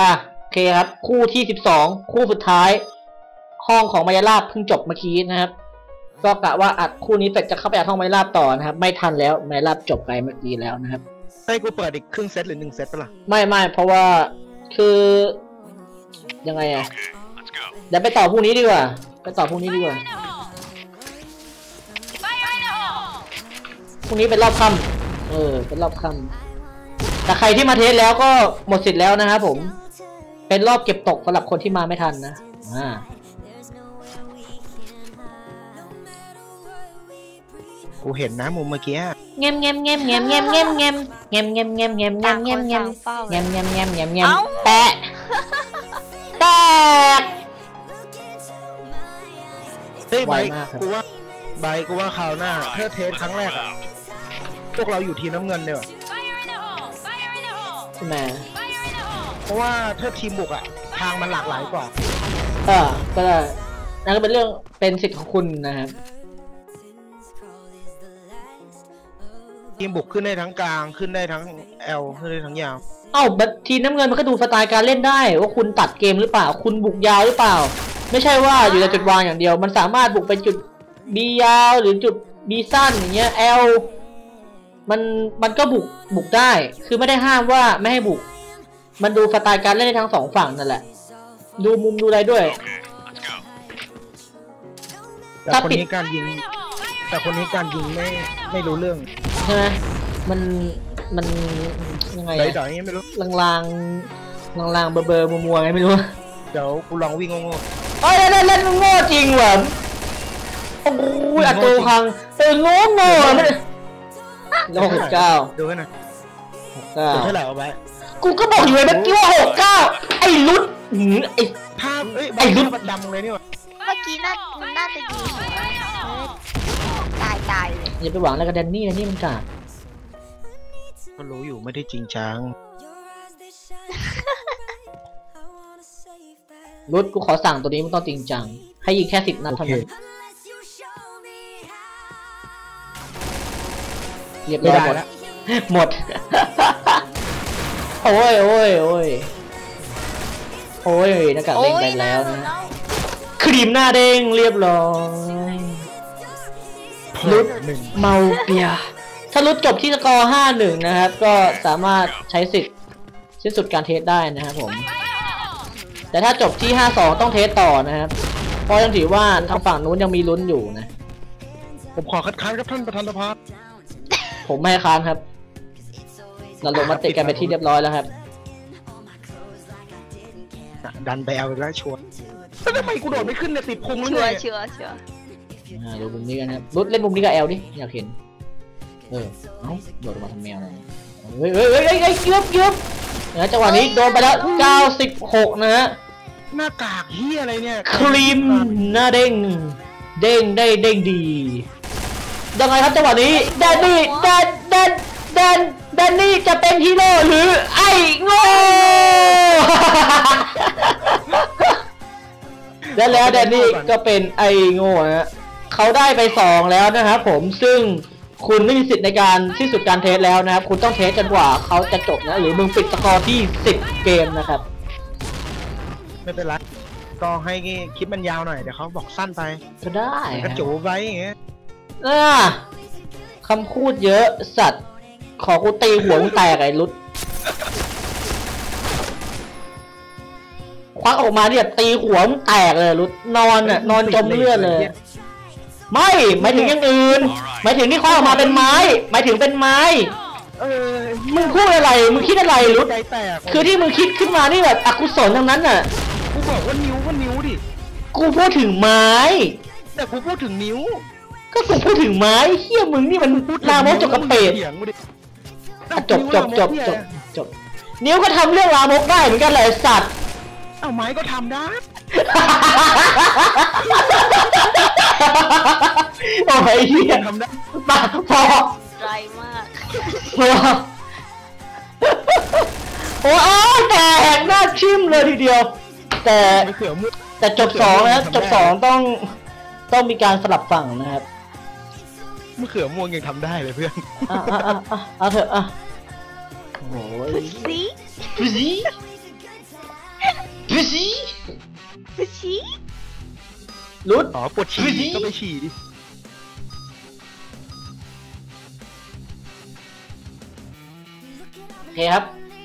อะโอเคครับ คู่ที่สิบสองคู่สุดท้าย ห้องของมายาลาบเพิ่งจบเมื่อกี้นะครับ ก็กะว่าอัดคู่นี้เสร็จจะเข้าไปอัดห้องมายาลาบต่อนะครับ ไม่ทันแล้วมายาลาบจบไปเมื่อกี้แล้วนะครับให้กูเปิดอีกครึ่งเซตหรือหนึ่งเซตปะล่ะไม่ไม่เพราะว่าคือยังไงอะเดี๋ยวไปต่อพรุ่งนี้ดีกว่า ไปต่อพรุ่งนี้ดีกว่าพรุ่งนี้เป็นรอบค่ำเออ เป็นรอบค่ำแต่ใครที่มาเทสแล้วก็หมดสิทธิ์แล้วนะครับผม เป็นรอบเก็บตกสำหรับคนที่มาไม่ทันนะอ่ากูเห็นนะมุมเมื่อกี้เงียบเงียบเงียบเงียบเงียบเงียบเงียบเงียบเงียบเงียบเงียบเงียบเงียบเงียบเฝ้าเลเงียยบเงียบเงียบเงียบเงียบเอ้าแตะแตกเฮ้ยไวไบมากครับกูว่าไบกูว่าคราวหน้าเพื่อเทสครั้งแรกอะพวกเราอยู่ทีมน้ำเงินเดียวาใช่ไหมเพ ราะว่าถ้าทีมบุกอะทางมันหลากหลายกว่า เออก็ได้นั่นก็เป็นเรื่องเป็นสิทธิ์ของคุณนะครับทีมบุกขึ้นได้ทั้งกลางขึ้นได้ทั้งแอลขึ้นได้ทั้งยาวเอ้าบัดทีมน้ำเงินมันก็ดูสไตล์การเล่นได้ ว่าคุณตัดเกมหรือเปล่า คุณบุกยาวหรือเปล่า ไม่ใช่ว่าอยู่ในจุดวางอย่างเดียว มันสามารถบุกไปจุด B ยาวหรือจุด B สั้นอย่างเงี้ย L มันมันก็บุกบุกได้ คือไม่ได้ห้ามว่าไม่ให้บุก มันดูสไตล์การเล่นได้ทั้งสองฝั่งนั่นแหละ ดูมุมดูอะไรด้วย แต่ถ้าคนปิด นี้การยิง แต่คนนี้การยิงไม่ไม่รู้เรื่องใช่ไหมมันมันยังไงดอะอยๆอย่างนี้ไม่รู้ ลางลางลางลางๆเบอร์เบอร์มัวมัวๆไงไม่รู้เดี๋ยวกูลองวิ่งโง่เอ้ยเล่นเล่นโง่จริงว่ะโอ้ยอัดตัวพังเออโง่โง่ไม่ได้แล้วหกสิบเก้าๆดูกันหน่อยหกเก้า ดูเท่าไหร่เอาไว้ กูก็บอกอยู่เลยเมื่อกี้ว่าหกเก้าไอ้ลุดหืมไอ้ ภาพเอ้ยไอ้รุ่น ภาพดำเลยนี่หว่าเมื่อกี้น่าน่าจะยิงตายตายเลยอย่าไปหวังอะไรกับแดนนี่นะนี่มันกากก็รู้อยู่ไม่ได้จริงจังลุดกูขอสั่งตัวนี้มันต้องจริงจัง ให้ยิงแค่สิบนัดโอเท่าเคนั้นเรียบไม่ร้อยได้หมดแล้วหมด โอ้ยโอ้ยโอ้ยโอ้ยหน้ากากเด้งไปแล้วนะครีมหน้าเด้งเรียบร้อยลุดหนึ่งเมาเปียถ้าลุดจบที่สกอร์5-1นะครับ ก็สามารถใช้สิทธิ์สิ้นสุดการเทสได้นะครับผม แต่ถ้าจบที่5-2ต้องเทสต่อนะครับ เพราะยังถือว่าทางฝั่งนู้นยังมีลุ้นอยู่นะ ผมขอคัดค้านครับท่านประธานสภาผมไม่ให้ค้านครับ เราลงมติกันไปที่เรียบร้อยแล้วครับ ดันไปเอาอีกแล้วชวนแล้วทำไมกูโดดไม่ขึ้นเนี่ยติดพุงหรือเชื่อไงเชื่อเชื่ออ่าดูมุมนี้กันนะครับรุดเล่นมุมนี้กับแอลดิอยากเห็น เออเอ้าโดดออกมาทำแมวเลยเฮ้ยเฮ้ยเฮ้ยเฮ้ยเฮ้ยเกือบเกือบนะจังหวะนี้โดนไปแล้ว 96 นะฮะ หน้ากากเฮียอะไรเนี่ยครีมหน้าเด้ง เด้งได้เด้งดียังไงครับจังหวะนี้แดนนี่แดนแดนแดนแดนนี่จะเป็นฮีโร่หรือไอ้โง่และแล้วแดนนี่ก็เป็นไอ้โง่นะฮะเขาได้ไปสองแล้วนะครับผมซึ่งคุณไม่มีสิทธิ์ในการสิ้นสุดการเทสแล้วนะครับ คุณต้องเทสจนกว่าเขาจะจบนะ หรือมึงปิดสกอร์ที่ 10 เกมนะครับ ไม่เป็นไร ก็ให้คลิปมันยาวหน่อย เดี๋ยวเขาบอกสั้นไป ก็ได้กระฮะจูไว้อย่างเงี้ยอ่าคำพูดเยอะสัตว์ ขอกูตีหัวมึงแตกไอ้รุดควักออกมาเนี่ยตีหัวมึงแตกเลยรุดนอนอะนอนจมเลือดเลย ไม่หมายถึงอย่างอื่นหมายถึงที่ควักออกมาเป็นไม้หมายถึงเป็นไม้เออมึงพูดอะไรมึงคิดอะไรรุดใจแตกคือที่มึงคิดขึ้นมานี่แบบอกุศลทั้งนั้นน่ะกูบอกว่านิ้วก็นิ้วดิกูพูดถึงไม้ แต่กูพูดถึงนิ้ว ก็กูพูดถึงไม้เฮียมึงนี่มันพูดถึงลามกจกกระเปด เถียงกูดิอะจบจบจบจบจบ นิ้วก็ทำเรื่องลามกได้เหมือนกันแหละไอ้สัตว์ เอ้าไม้ก็ทำได้โอ้ยเหี้ยทำได้มาพอไรมาก พอโอ้ยแตกหน้าชิมเลยทีเดียว แต่ไม่เขือมุกแต่จบสองนะครับจบสองต้องต้องมีการสลับฝั่งนะครับ มะเขือม่วงยังทำได้เลยเพื่อนอะอะอะอะเอาเถอะอะโอ้ยสิดูสิวิซีไปชี้รุด อ๋อปวดฉี่เฮ้ยก็ไปฉี่ดิโอเคครับ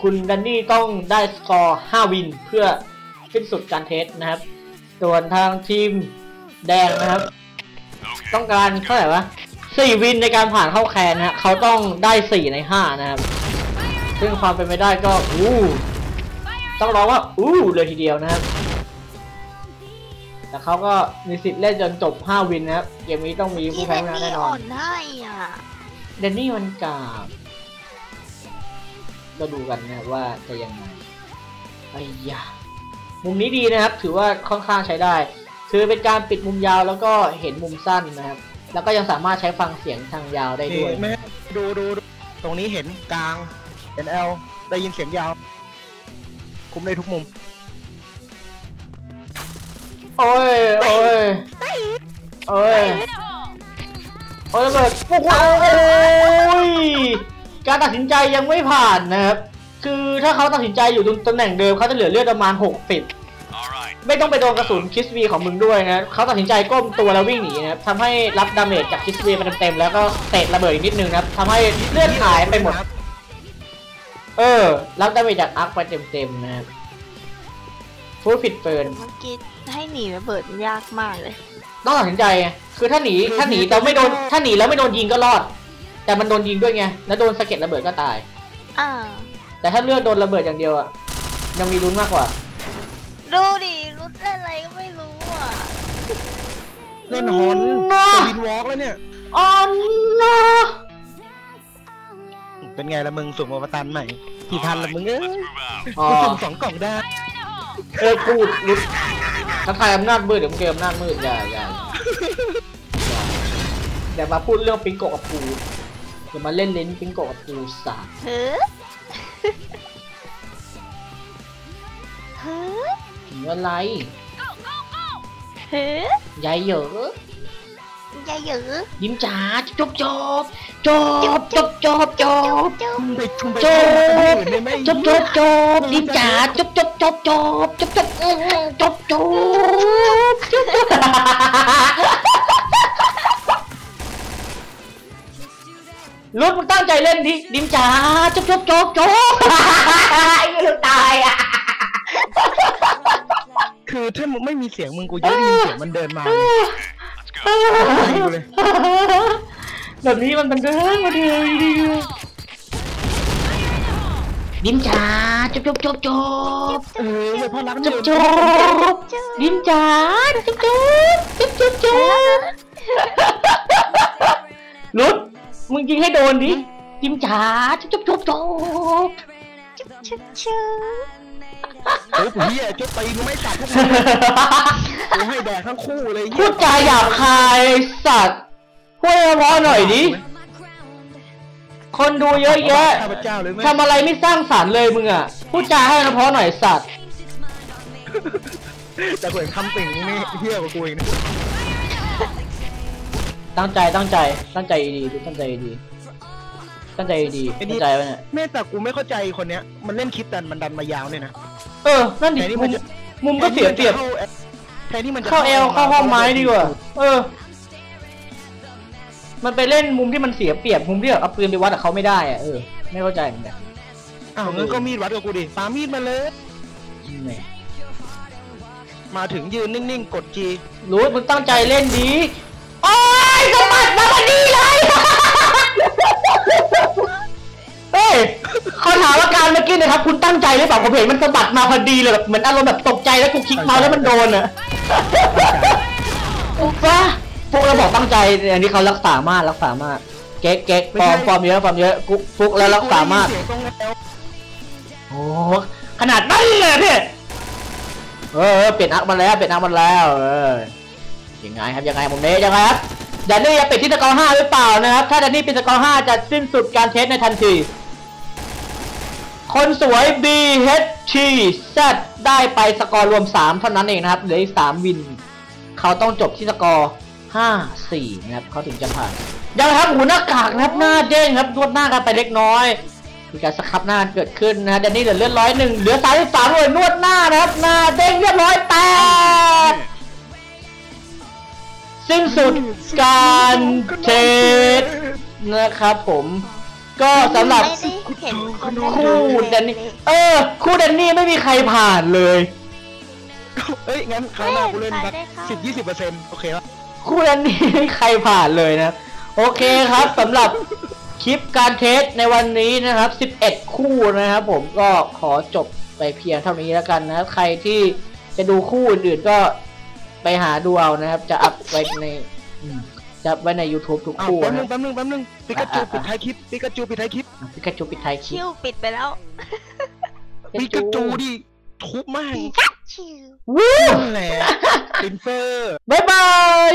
คุณดันนี่ต้องได้สกอร์ 5 วินเพื่อสิ้นสุดการเทสนะครับ ส่วนทางทีมแดงนะครับ ต้องการเท่าไหร่วะ 4วินในการผ่านเข้าแคนนะฮะเขาต้องได้4ใน5นะครับ ซึ่งความเป็นไปได้ก็อู้ต้องร้องว่าอู้เลยทีเดียวนะครับ แต่เขาก็มีสิทธิ์เล่นจนจบ5วินนะครับเกมนี้ต้องมีผู้ที่แพ้แดนชนะนี่แน่นออ่อนนให้อะเดนนี่มันกาบก็ดูกันนะครับว่าจะยังไงไอ้ยามุมนี้ดีนะครับ ถือว่าค่อนข้างใช้ได้ คือเป็นการปิดมุมยาวแล้วก็เห็นมุมสั้นนะครับ แล้วก็ยังสามารถใช้ฟังเสียงทางยาวได้นี่ด้วยแม่ดูดูดูตรงนี้เห็นกลางเห็นเอลได้ยินเสียงยาว คุมได้ทุกมุม โอ้ย โอ้ย โอ้ย โอ้ยระเบิดโอ้โหโอ้ย การตัดสินใจยังไม่ผ่านนะครับ คือถ้าเขาตัดสินใจอยู่ตรงตำแหน่งเดิมเขาจะเหลือเลือดประมาณ 60 ไม่ต้องไปโดนกระสุนคิสวีของมึงด้วยนะเขาตัดสินใจก้มตัวแล้ววิ่งหนีนะครับทำให้รับดาเมจจากคิสวีไปเต็มๆแล้วก็เตะระเบิดอีกนิดนึงนะครับทำให้เลือดหายไปหมด เออ รับดาเมจจากอาร์คไปเต็มๆนะครับฟูดผิดเปินเมื่อกี้ให้หนีระเบิดยากมากเลย ต้องตัดสินใจไงคือถ้าหนีถ้าหนีแต่ไม่โดนถ้าหนีแล้วไม่โดนยิงก็รอด แต่มันโดนยิงด้วยไงแล้วโดนสะเก็ดระเบิดก็ตายอ่าแต่ถ้าเลือดโดนระเบิดอย่างเดียวอะยังมีลุ้นมากกว่า ดูดิรุดเล่นอะไรก็ไม่รู้อะ เล่นฮอนน่าจะวินวอล์กแล้วเนี่ยอ๋อนะเป็นไงละมึงสุ่มอวตารใหม่กี่พันละมึงเอ้ยอ๋อกูสุ่มสองกล่องได้เออพูดลุ้นถ้าทายอำนาจมืดเดี๋ยวมึงเกมอำนาจมืดอย่าอย่าอย่าอย่ามาพูดเรื่องปิงโกะกับกูอย่ามาเล่นลิ้นปิงโกะกับกูสาเฮ้อเฮ้อถึงอะไร เฮ้อยายเหยอะยายหยือยิ้มจ๋าจบจบจบจบจบจบจุ๊บมึงไปชุมไปจบคนอื่นได้ไหมจบจบจบยิ้มจ๋าจบจบจบจบจบจบอื้อหือจบจบจบจบรุ่นมึงตั้งใจเล่นดิดิมจ๋าจบจบจบจบไอ้ลูกตายอะ คือถ้ามึงไม่มีเสียงมึงกูจะได้ยินเสียงมันเดินมาเลยกูเลยแบบนี้มันบันเทิงมาเถิงดีดิมจ๋าจบจบจบจบเออเลยพ่อรักจบจบดิมจ๋าจบจบจบจบจบรุดมึงยิงให้โดนดิดิมจ๋าจบจบจบจบชุบชุบ โอ้ยเฮียจดตีนไม่ตัดพวกมึงกูให้แดกทั้งคู่เลยเหี้พูดจาหยาบคายไอ้สัตว์พูดให้เพราะหน่อยดิคนดูเยอะแยะข้าพเจ้าเลยไหมทำอะไรไม่สร้างสรรค์เลยมึงอะพูดจาให้เพราะหน่อยสัตว์แต่กูเห็นคำติ่งนี่เฮี้ยกว่ากูอีกนะตั้งใจตั้งใจตั้งใจดีดูตั้งใจดีตั้งใจดีตั้งใจไว้เนี่ย แม่แต่กูไม่เข้าใจคนเนี้ย มันเล่นคลิปดันมันดันมายาวเนี่ยนะเออ นั่นดิแทนที่มุมันมจะ มุมก็เสียเปรียบ แทนที่มันจะเข้าเอลเข้าห้องไม้ดีกว่า เออ มันไปเล่นมุมที่มันเสียเปรียบมุมที่แบบเอาปืนไปวัดกับเขาไม่ได้อะเออ ไม่เข้าใจเหมือนกันอ้าวงั้นก็มีดวัดกับกูดิปามีดมาเลย แหมมาถึงยืนนิ่งๆ กดจีรู้มึงตั้งใจเล่นดี การเมื่อกี้นะครับคุณตั้งใจหรือเปล่าผมเห็นมันสะบัดมาพอดีเลยแบบเหมือนอารมณ์แบบตกใจแล้วกูคลิกเมาส์แล้วมันโดนอะอุ๊บวะพวกเราบอกตั้งใจอันนี้เขารักษามากรักษามากเก๊กเก๊กฟอร์มฟอร์มเยอะฟอร์มเยอะกุ๊กฟุกแล้วรักษามากเสียงตรงแอลโอ้ขนาดนั้นเลยพี่เออเออเปลี่ยนอักมาแล้วเปลี่ยนอักมาแล้วเออยังไงครับยังไงผมเนี้ยังไงครับแดนนี่จะปิดที่สกอร์ห้าหรือเปล่านะครับ ถ้าแดนนี่ปิดสกอร์ห้าจะสิ้นสุดการเทสในทันที คนสวย B H T Z ได้ไปสกอร์รวม 3 เท่านั้นเองนะครับเหลืออีก 3 วิน เขาต้องจบที่สกอร์ 5 4 นะครับเขาถึงจะผ่าน ยังครับหูหน้ากากนะครับหน้าเด้งครับนวดหน้ากันไปเล็กน้อย มีการสครับหน้าเกิดขึ้นนะฮะแดนนี่เหลือเลือดร้อยหนึ่งเหลือสามสิบสามเลยนวดหน้านะครับหน้าเด้งเรียบร้อยแตกสิ้นสุดการเทสนะครับผม ก็สำหรับไม่ได้เห็นคนคู่แดนนี่เออ คู่แดนนี่ไม่มีใครผ่านเลย เอ้ย งั้นคราวหน้ากูเล่นสักสิบยี่สิบเปอร์เซ็นต์โอเคปะคู่แดนนี่ไม่มีใครผ่านเลยนะโอเคครับสำหรับคลิปการเทสในวันนี้นะครับ 11 คู่นะครับ ผมก็ขอจบไปเพียงเท่านี้แล้วกันนะครับใครที่จะดูคู่อื่นๆก็ไปหาดูเอานะครับ จะอัพไว้ในอืม จะอัพไว้ใน YouTube ทุกอ้าวคู่แป๊บนึนะงแป๊บนึงแป๊บนึงปิกาจูปิดท้ายคลิปปิกาจูปิดท้ายคลิปพิกาจูปิดท้ายคลิคิปวปิดไปแล้วปิกาจูดิทุบมากปิกัชิว วู้นั่นแหละปินเฟอร์ บ๊ายบาย